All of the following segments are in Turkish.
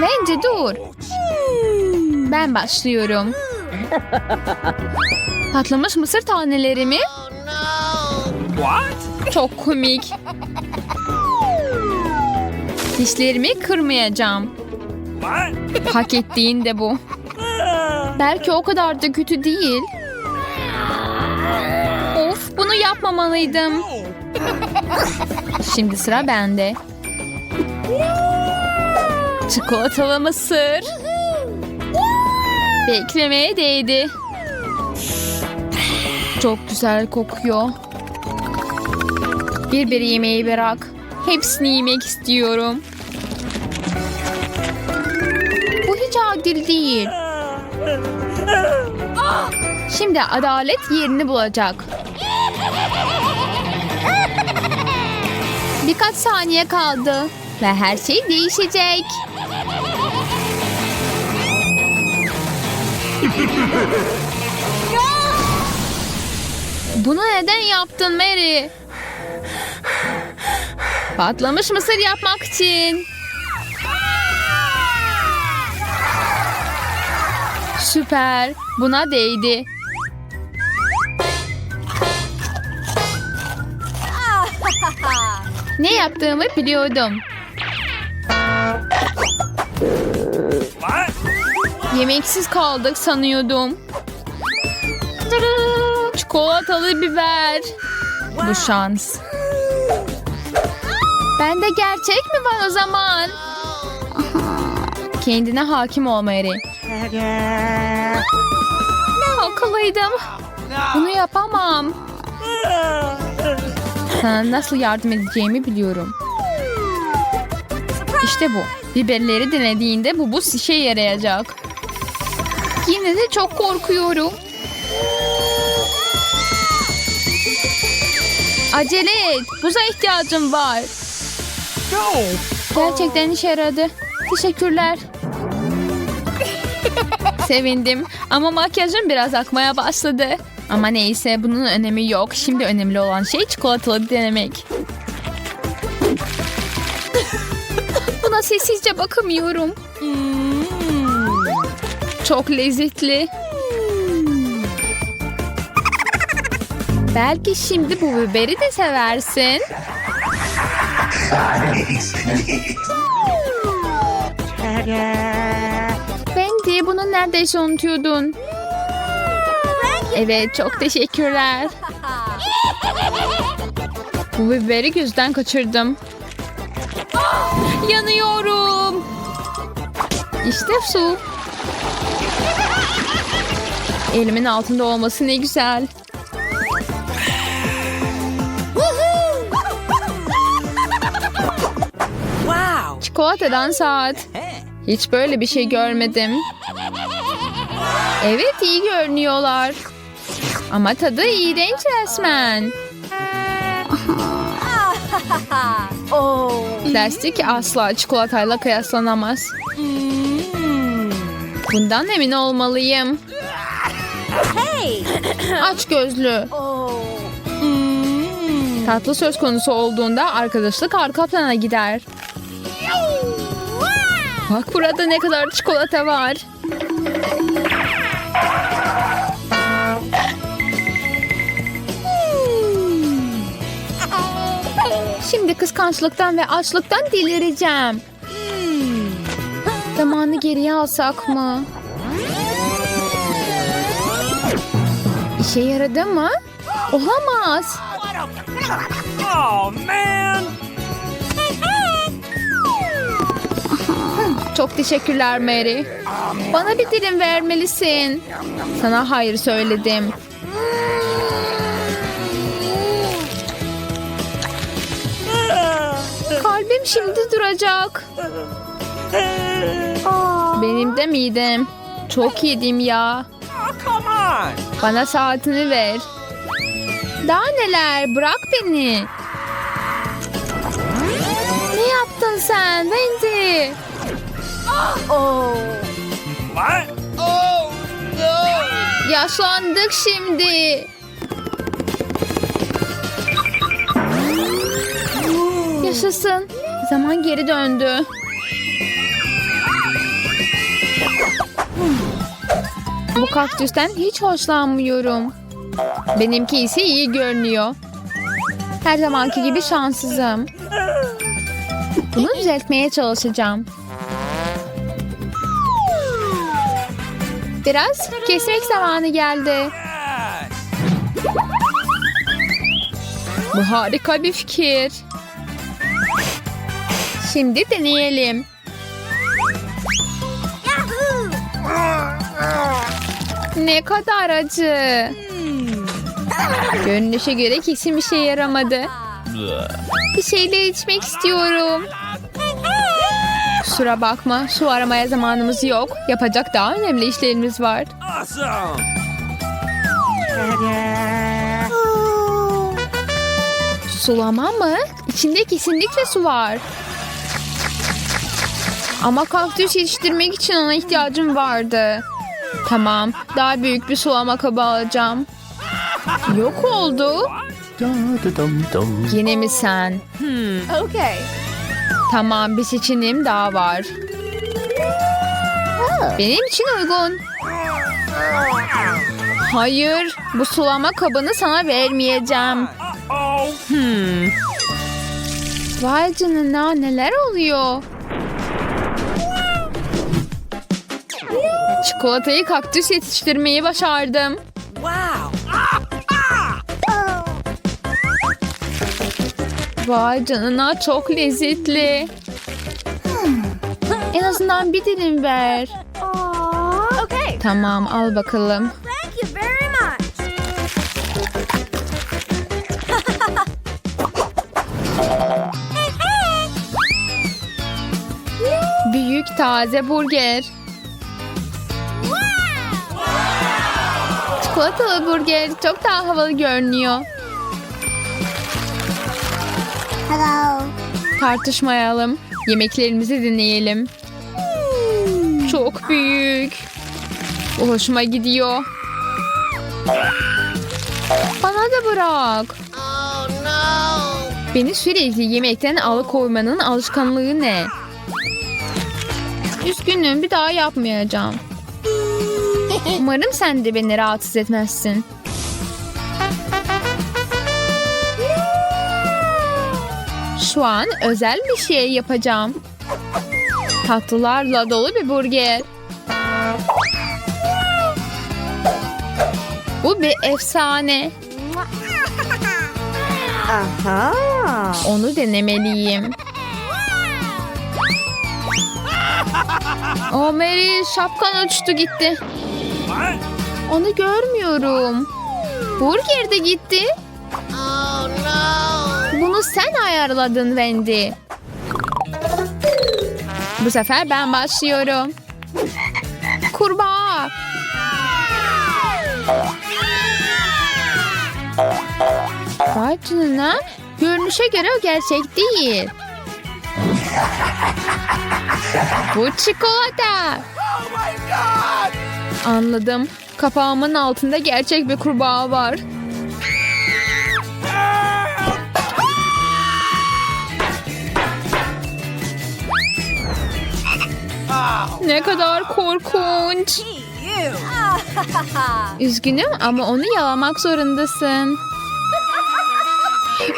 Bence dur. Ben başlıyorum. Patlamış mısır taneleri mi? Çok komik. Dişlerimi kırmayacağım. Hak ettiğin de bu. Belki o kadar da kötü değil. Of bunu yapmamalıydım. Şimdi sıra bende. Çikolatalı mısır. Beklemeye değdi. Çok güzel kokuyor. Bir bir yemeği bırak. Hepsini yemek istiyorum. Bu hiç adil değil. Şimdi adalet yerini bulacak. Birkaç saniye kaldı ve her şey değişecek. Bunu neden yaptın Mary? Patlamış mısır yapmak için. Süper. Buna değdi. Ne yaptığımı biliyordum. Yemeksiz kaldık sanıyordum. Çikolatalı biber. Bu şans. Bende gerçek mi var o zaman? Kendine hakim ol Mary. Haklıydım. Bunu yapamam. Sana nasıl yardım edeceğimi biliyorum. İşte bu. Biberleri denediğinde bu buz işe yarayacak. Yine de çok korkuyorum. Acele et. Buza ihtiyacım var. Gerçekten işe yaradı. Teşekkürler. Sevindim ama makyajım biraz akmaya başladı. Ama neyse bunun önemi yok. Şimdi önemli olan şey çikolatalı denemek. Buna sessizce bakamıyorum. Çok lezzetli. Belki şimdi bu biberi de seversin. Wendy bunu neredeyse unutuyordun. Evet çok teşekkürler. Bu biberi gözden kaçırdım. Yanıyorum. İşte su. Elimin altında olması ne güzel. Wow. Çikolatadan saat. Hiç böyle bir şey görmedim. Evet iyi görünüyorlar. Ama tadı iğrenç resmen. Plastik asla çikolatayla kıyaslanamaz. Bundan emin olmalıyım. Aç gözlü. Tatlı söz konusu olduğunda arkadaşlık arka plana gider. Bak burada ne kadar çikolata var. Şimdi kıskançlıktan ve açlıktan delireceğim. Zamanı geriye alsak mı? İşe yaradı mı? Olamaz. Oh man. Çok teşekkürler Mary. Bana bir dilim vermelisin. Sana hayır söyledim. Kalbim şimdi duracak. Benim de midem. Çok yedim ya. Oh, on. Bana saatini ver. Daha neler? Bırak beni. Ne yaptın sen Wendy? What? Yaşlandık şimdi. Yaşasın. Zaman geri döndü. Bu kaktüsten hiç hoşlanmıyorum. Benimki ise iyi görünüyor. Her zamanki gibi şanssızım. Bunu düzeltmeye çalışacağım. Biraz kesmek zamanı geldi. Bu harika bir fikir. Şimdi deneyelim. Ne kadar acı. Görünüşe göre kesin bir şey yaramadı. Bir şeyler içmek istiyorum. Kusura bakma, su aramaya zamanımız yok. Yapacak daha önemli işlerimiz var. Sulama mı? İçinde kesinlikle su var. Ama kaktüs yetiştirmek için ona ihtiyacım vardı. Tamam, daha büyük bir sulama kabı alacağım. Yok oldu. Yine mi sen? Okay. Tamam, bir seçeneğim daha var. Benim için uygun. Hayır, bu sulama kabını sana vermeyeceğim. Oh. Vay canına neler oluyor? Çikolatayı kaktüs yetiştirmeyi başardım. Wow. Vay canına çok lezzetli. En azından bir dilim ver. Okay. Tamam al bakalım. Thank you very much. Büyük taze burger. Çikolatalı burger çok daha havalı görünüyor. Hello. Tartışmayalım. Yemeklerimizi deneyelim. Çok büyük. Bu hoşuma gidiyor. Bana da bırak. Beni sürekli yemekten alıkoymanın alışkanlığı ne? Üzgünüm bir daha yapmayacağım. Umarım sen de beni rahatsız etmezsin. Şu an özel bir şey yapacağım. Tatlılarla dolu bir burger. Bu bir efsane. Aha. Onu denemeliyim. Oh Mary şapkan uçtu gitti. Onu görmüyorum. Burger de gitti. Bunu sen ayarladın Wendy. Bu sefer ben başlıyorum. Kurbağa. Vay canına. Görünüşe göre o gerçek değil. Bu çikolata. Oh my God. Anladım. Kapağımın altında gerçek bir kurbağa var. Ne kadar korkunç. Üzgünüm ama onu yalamak zorundasın.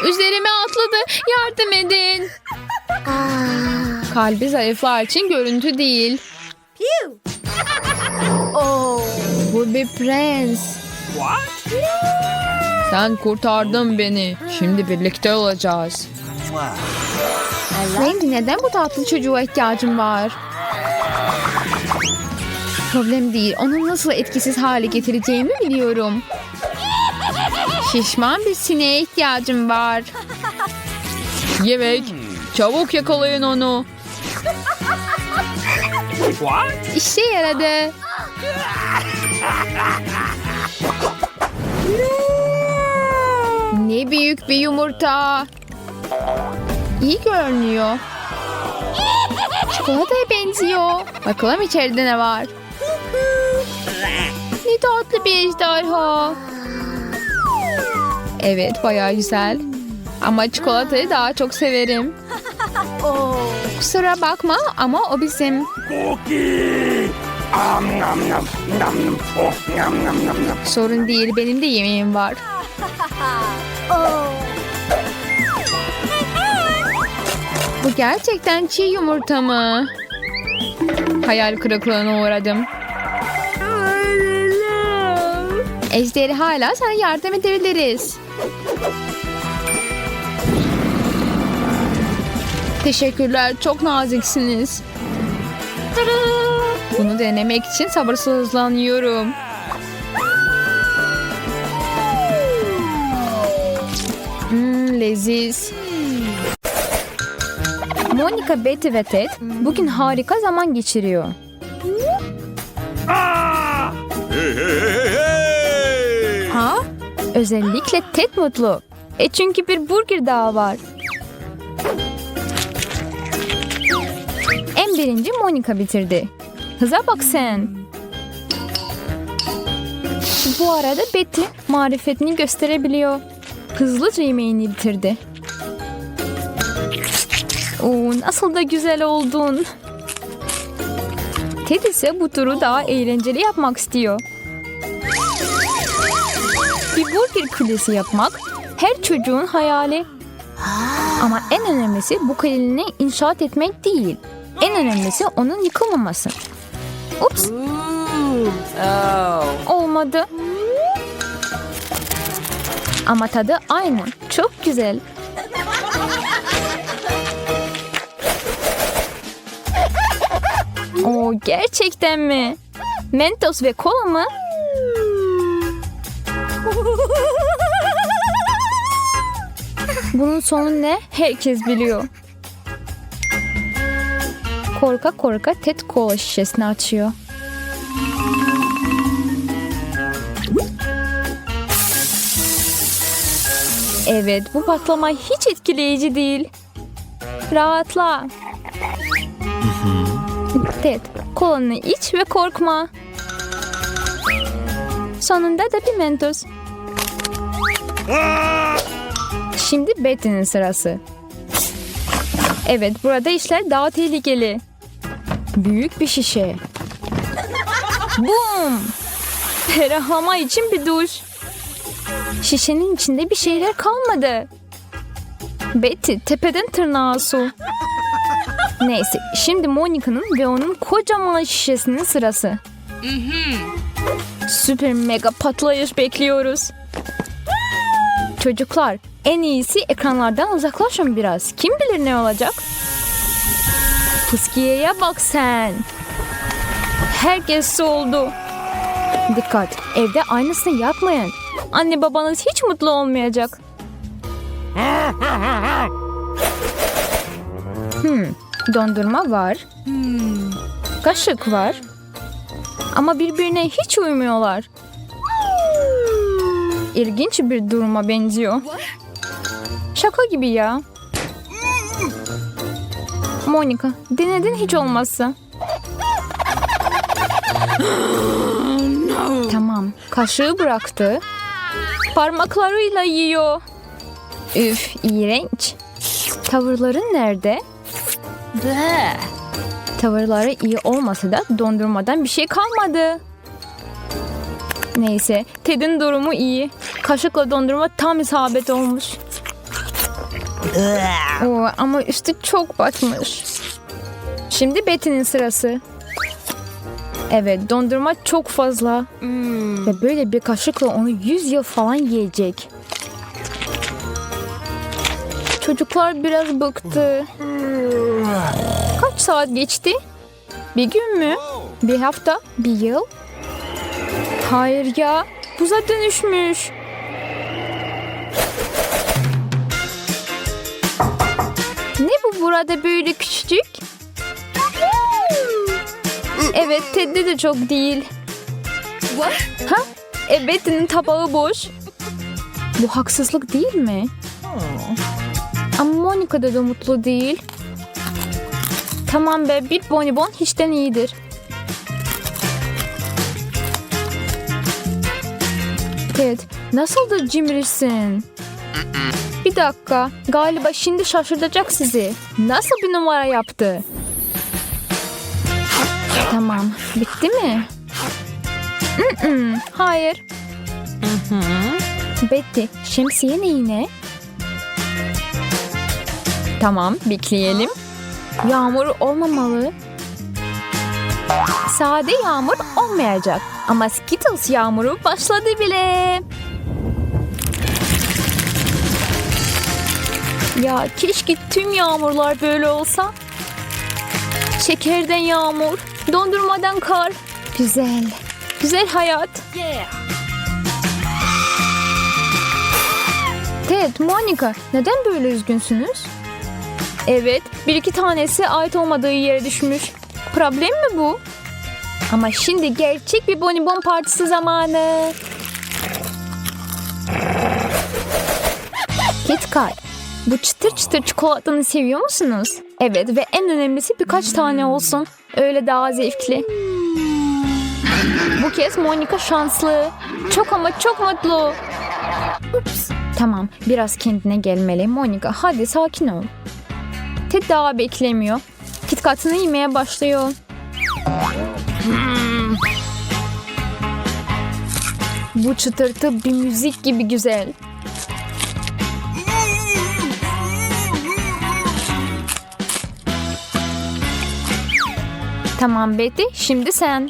Üzerime atladı. Yardım edin. Kalbi zayıflar için görüntü değil. Pew. Bu bir prens. What? Sen kurtardın beni. Şimdi birlikte olacağız. Wendy neden bu tatlı çocuğa ihtiyacım var? Problem değil. Onu nasıl etkisiz hale getireceğimi biliyorum. Şişman bir sineğe ihtiyacım var. Yemek. Çabuk yakalayın onu. What? İşe yaradı. Ne büyük bir yumurta. İyi görünüyor. Çikolataya benziyor. Bakalım içeride ne var. Ne tatlı bir ejderha. Evet bayağı güzel. Ama çikolatayı daha çok severim. Oh. Kusura bakma ama o bizim. Cookie. Sorun değil benim de yemeğim var. Oh. Bu gerçekten çiğ yumurta mı? Hayal kırıklığına uğradım. Ejderi hala sana yardım edebiliriz. Teşekkürler, çok naziksiniz. Bunu denemek için sabırsızlanıyorum. Hmm, leziz. Monica, Betty ve Ted bugün harika zaman geçiriyor. Ha? Özellikle Ted mutlu. E çünkü bir burger daha var. En birinci Monica bitirdi. Hıza bak sen. Bu arada Betty marifetini gösterebiliyor. Hızlıca yemeğini bitirdi. Oo, nasıl da güzel oldun. Ted ise bu turu daha eğlenceli yapmak istiyor. Bir burger kulesi yapmak her çocuğun hayali. Ama en önemlisi bu kuleyi inşaat etmek değil. En önemlisi onun yıkılmaması. Ups. Olmadı. Ama tadı aynı. Çok güzel. Oo, gerçekten mi? Mentos ve kola mı? Bunun sonu ne? Herkes biliyor. Korka korka Ted kola şişesini açıyor. Evet, bu patlama hiç etkileyici değil. Rahatla. Ted, kolanı iç ve korkma. Sonunda da bir mentos. Şimdi Betty'nin sırası. Evet, burada işler daha tehlikeli. Büyük bir şişe. Boom! Ferahlama için bir duş. Şişenin içinde bir şeyler kalmadı. Betty tepeden tırnağa su. Neyse şimdi Monica'nın ve onun kocaman şişesinin sırası. Süper mega patlayış bekliyoruz. Çocuklar en iyisi ekranlardan uzaklaşın biraz. Kim bilir ne olacak? Fıskiye'ye bak sen. Herkes soldu. Dikkat evde aynısını yapmayın. Anne babanız hiç mutlu olmayacak. Hmm, dondurma var. Kaşık var. Ama birbirine hiç uymuyorlar. İlginç bir duruma benziyor. Şaka gibi ya. Monica, denedin hiç olmazsa. Tamam, kaşığı bıraktı. Parmaklarıyla yiyor. Üf, iğrenç. Tavırların nerede? Tavırları iyi olmasa da dondurmadan bir şey kalmadı. Neyse, Ted'in durumu iyi. Kaşıkla dondurma tam isabet olmuş. Oo, ama üstü çok batmış. Şimdi Betty'nin sırası. Evet, dondurma çok fazla. Ve böyle bir kaşıkla onu 100 yıl falan yiyecek. Çocuklar biraz bıktı. Kaç saat geçti? Bir gün mü? Bir hafta? Bir yıl? Hayır ya. Buza dönüşmüş. Burada böyle küçücük? Evet, Ted'de de çok değil. Ha? E, Betty'nin tabağı boş. Bu haksızlık değil mi? Ama Monica da, da mutlu değil. Tamam be, bir bonibon hiçten iyidir. Ted, nasıl da cimrisin? Bir dakika, galiba şimdi şaşırtacak sizi. Nasıl bir numara yaptı? Tamam. Bitti mi? Mm-mm, hayır. Betty, şemsiye ne yine? Tamam, bekleyelim. Yağmur olmamalı. Sade yağmur olmayacak. Ama Skittles yağmuru başladı bile. Ya keşke tüm yağmurlar böyle olsa. Şekerden yağmur, dondurmadan kar. Güzel, güzel hayat. Ted, Monica neden böyle üzgünsünüz? Evet, bir iki tanesi ait olmadığı yere düşmüş. Problem mi bu? Ama şimdi gerçek bir bonibon partisi zamanı. Kit Kat, bu çıtır çıtır çikolatanı seviyor musunuz? Evet ve en önemlisi birkaç tane olsun. Öyle daha zevkli. Bu kez Monica şanslı. Çok ama çok mutlu. Ups. Tamam biraz kendine gelmeli Monica. Hadi sakin ol. Ted daha beklemiyor. Kitkatını yemeye başlıyor. Bu çıtırtı bir müzik gibi güzel. Tamam Betty, şimdi sen.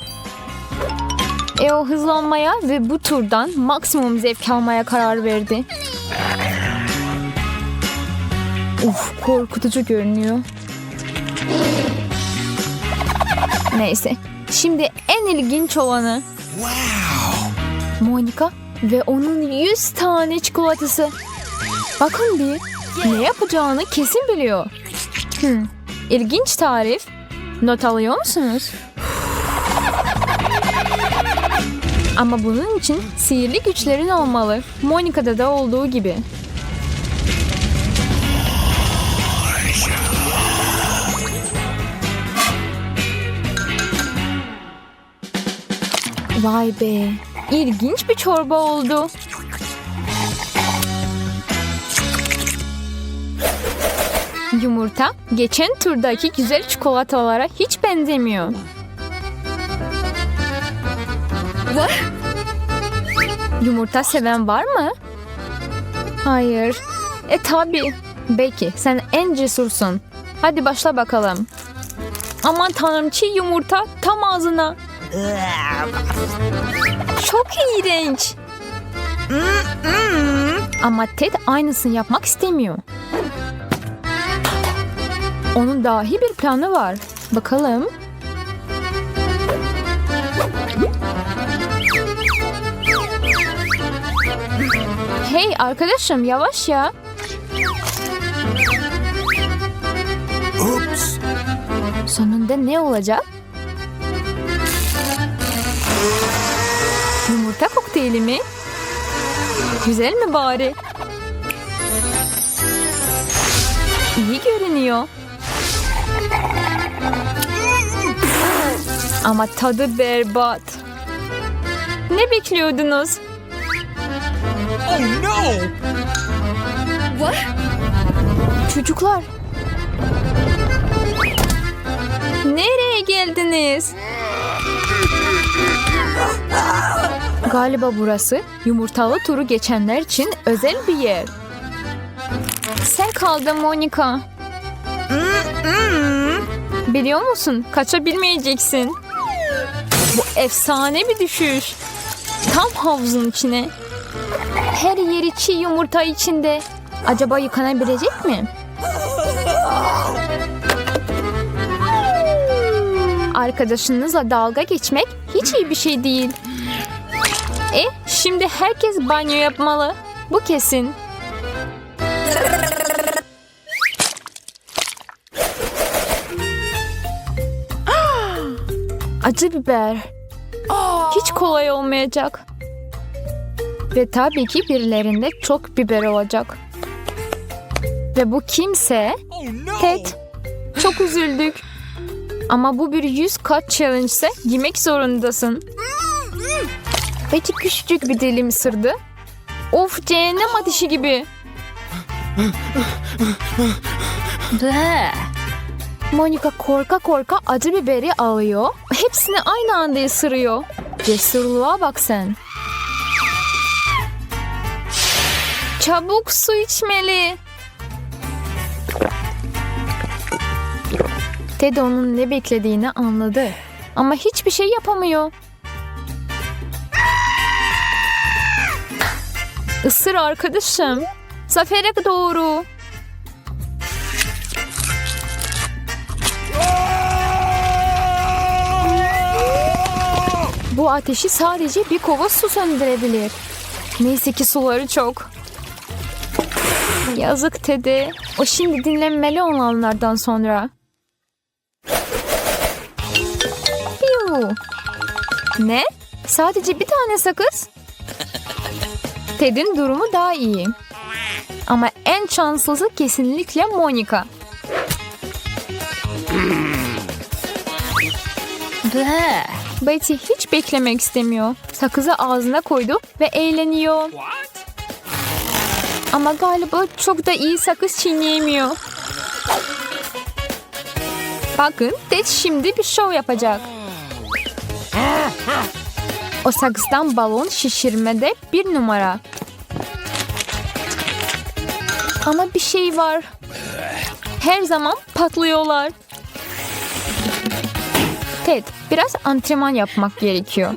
E o hızlanmaya ve bu turdan maksimum zevk almaya karar verdi. Uf, korkutucu görünüyor. Neyse, şimdi en ilginç olanı. Monica ve onun 100 tane çikolatası. Bakın bir, ne yapacağını kesin biliyor. Hmm, ilginç tarif. Not alıyor musunuz? Ama bunun için sihirli güçlerin olmalı. Monica'da da olduğu gibi. Vay be. İlginç bir çorba oldu. Yumurta geçen turdaki güzel çikolatalara hiç benzemiyor. Yumurta seven var mı? Hayır. E tabi. Beki sen en cesursun. Hadi başla bakalım. Aman tanrım çiğ yumurta tam ağzına. Çok iğrenç. Ama Ted aynısını yapmak istemiyor. Onun dahi bir planı var. Bakalım. Hey arkadaşım yavaş ya. Oops. Sonunda ne olacak? Yumurta kokteyli mi? Güzel mi bari? İyi görünüyor. Ama tadı berbat. Ne bekliyordunuz? Oh no! Çocuklar. Nereye geldiniz? Galiba burası yumurtalı turu geçenler için özel bir yer. Sen kaldın Monica. Biliyor musun? Kaçabilmeyeceksin. Bu efsane bir düşüş. Tam havuzun içine. Her yeri çiğ yumurta içinde. Acaba yıkanabilecek mi? Arkadaşınızla dalga geçmek hiç iyi bir şey değil. E, şimdi herkes banyo yapmalı. Bu kesin. Acı biber. Hiç kolay olmayacak. Ve tabii ki birilerinde çok biber olacak. Ve bu kimse Oh no! Ted. Çok üzüldük. Ama bu bir yüz kat challenge ise yemek zorundasın. Peki küçücük bir dilim ısırdı. Of cehennem ateşi gibi. Monica korka korka acı biberi alıyor. Hepsini aynı anda ısırıyor. Cesurluğa bak sen. Çabuk su içmeli. Ted onun ne beklediğini anladı. Ama hiçbir şey yapamıyor. Isır arkadaşım. Zafere doğru. Bu ateşi sadece bir kova su söndürebilir. Neyse ki suları çok. Yazık Teddy. O şimdi dinlenmeli olanlardan sonra. Piu. Ne? Sadece bir tane sakız? Ted'in durumu daha iyi. Ama en şanslısı kesinlikle Monica. Bleh. Betty hiç beklemek istemiyor. Sakızı ağzına koydu ve eğleniyor. Ama galiba çok da iyi sakız çiğneyemiyor. Bakın Ted şimdi bir şov yapacak. O sakızdan balon şişirmede bir numara. Ama bir şey var. Her zaman patlıyorlar. Ted, biraz antrenman yapmak gerekiyor.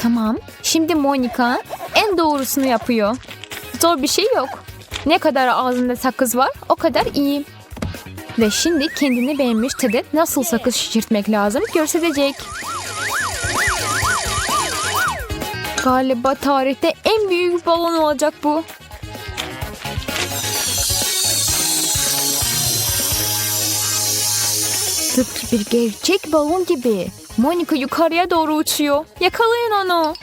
Tamam. Şimdi Monica en doğrusunu yapıyor. Zor bir şey yok. Ne kadar ağzında sakız var o kadar iyi. Ve şimdi kendini beğenmiş Ted'e nasıl sakız şişirtmek lazım gösterecek. Galiba tarihte en büyük balon olacak bu. Tıpkı bir gerçek balon gibi. Monica yukarıya doğru uçuyor. Yakalayın onu.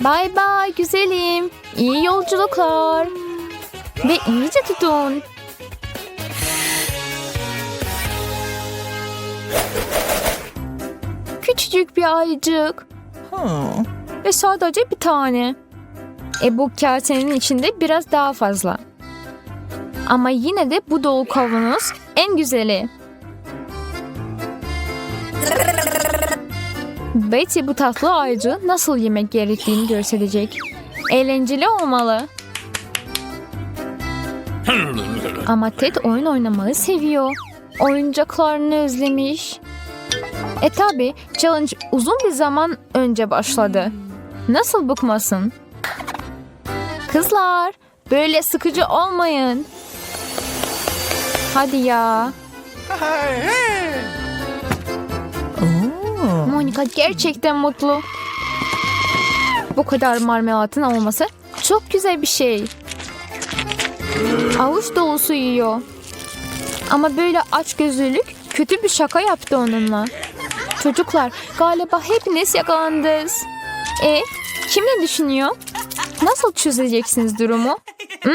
Bay bay güzelim. İyi yolculuklar. Ve iyice tutun. Küçücük bir ayıcık. Ve sadece bir tane. E bu kasenin içinde biraz daha fazla. Ama yine de bu dolu kavanoz en güzeli. Betty bu tatlı ağacı nasıl yemek gerektiğini gösterecek. Eğlenceli olmalı. Ama Ted oyun oynamayı seviyor. Oyuncaklarını özlemiş. E tabi challenge uzun bir zaman önce başladı. Nasıl bıkmasın? Kızlar böyle sıkıcı olmayın. Hadi ya. Monica gerçekten mutlu. Bu kadar marmelatın olması çok güzel bir şey. Avuç dolusu yiyor. Ama böyle açgözlülük kötü bir şaka yaptı onunla. Çocuklar galiba hepiniz yakalandınız. E kim ne düşünüyor? Nasıl çözeceksiniz durumu? Hı?